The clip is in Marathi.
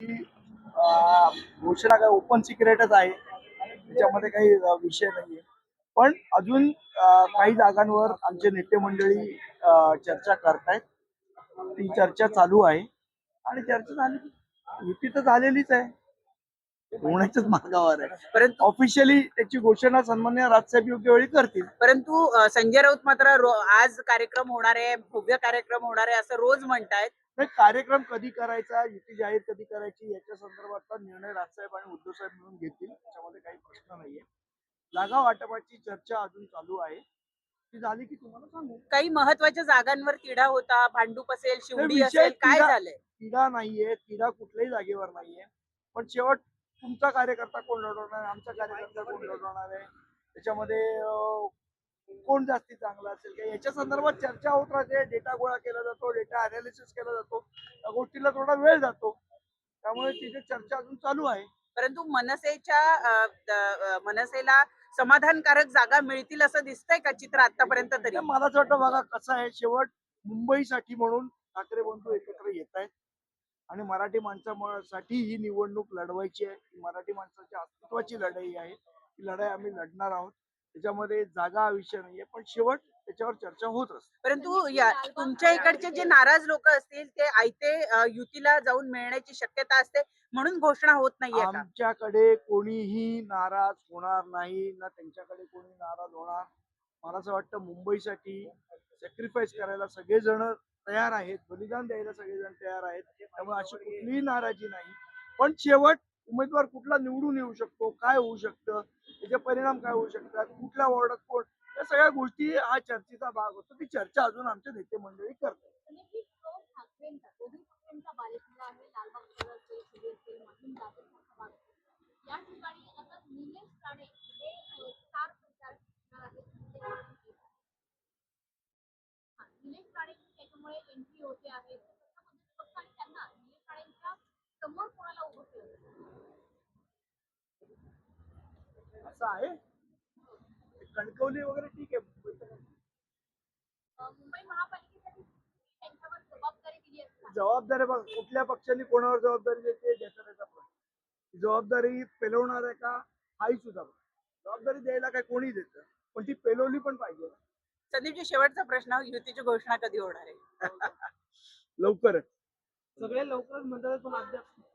अं, घोषणा काय ओपन सिक्रेटच आहे. त्याच्यामध्ये काही विषय नाहीये. पण अजून काही जागांवर आमचे नेते मंडळी चर्चा करतायत. ती चर्चा चालू आहे. आणि चर्चा झाली. युती तर झालेलीच आहे. होण्याच्याच मार्गावर आहे. परंतु ऑफिशियली त्याची घोषणा सन्मान्य राजसाहेब योग्य वेळी करतील. परंतु अ, संजय राऊत मात्र रो- आज कार्यक्रम होणार आहे भव्य कार्यक्रम होणार आहे असं रोज म्हणतायत. नाही, कार्यक्रम कधी करायचा युती जाहीर कधी करायची याच्या संदर्भातला निर्णय राजसाहेब आणि उद्धव साहेब मिळून घेतील त्याच्यामध्ये काही प्रश्न नाहीये. जागा वाटपाची चर्चा अजून चालू आहे. ती झाली की तुम्हाला सांगू. काही महत्त्वाच्या जागांवर तिढा होता भांडूप असेल शिवडी विषय असेल काय तिढा- झालंय? तिढा नाहीये तिढा कुठल्याही जागेवर नाहीये. पण शेवट तुमचा कार्यकर्ता कोण लढवणार आहे आमचा कार्यकर्ता कोण लढवणार आहे? त्याच्यामध्ये कोण जास्ती चांगला असेल? का याच्या संदर्भात चर्चा होत राहते. डेटा गोळा केला जातो डेटा अनालिसिस केला जातो. त्या गोष्टीला थोडा वेळ जातो. त्यामुळे तिथे चर्चा अजून चालू आहे. परंतु मनसेच्या मनसेला समाधानकारक जागा मिळतील असं दिसतंय का चित्र आतापर्यंत तरी? तर मला असं वाटतं बघा कसं आहे. शेवट मुंबईसाठी म्हणून ठाकरे बंधू एकत्र येत आहेत आणि मराठी माणसासाठी ही निवडणूक लढवायची आहे. मराठी माणसाच्या अस्तित्वाची लढाई आहे. ही लढाई आम्ही लढणार आहोत. त्याच्यामध्ये जागा हा विषय नाहीये पण शेवट त्याच्यावर चर्चा होत असते. परंतु या तुमच्या इकडचे जे नाराज लोक असतील ते आयते युतीला जाऊन मिळण्याची शक्यता असते म्हणून घोषणा होत नाहीये आमच्याकडे कोणीही नाराज होणार नाही ना त्यांच्याकडे कोणी नाराज होणार मला असं वाटतं मुंबईसाठी सॅक्रिफाईस करायला सगळेजण तयार आहेत. बलिदान द्यायला सगळेजण तयार आहेत. त्यामुळे अशी कुठलीही नाराजी नाही. पण शेवट उमेदवार कुठला निवडून येऊ शकतो? काय होऊ शकतं? त्याचे परिणाम काय होऊ शकतात? कुठल्या वॉर्डात कोण? या सगळ्या गोष्टी हा चर्चेचा भाग होतो. ती चर्चा अजून आमच्या नेते मंडळी करतात. या ठिकाणी आता निलेश राणे हे अ, स्टार प्रचारक असणार आहेत ते हा, निलेश एंट्री होते आहे आणि त्यांना समोर कोणाला उभं केलं? असं आहे? कणकवली वगैरे ठीक आहे. मुंबई महापालिकेसाठी त्यांच्यावर जबाबदारी दिली असतात जबाबदारी बघ कुठल्या पक्षाने कोणावर जबाबदारी देते त्याचा त्याचा प्रश्न जबाबदारी पेलवणार आहे का? हाही सुद्धा. जबाबदारी द्यायला काय कोणी देतं. पण ती पेलवली पण पाहिजे ना. संदीपजी शेवटचा प्रश्न युतीची घोषणा कधी होणार आहे लवकरच सगळे लवकरच म्हणतात पण you.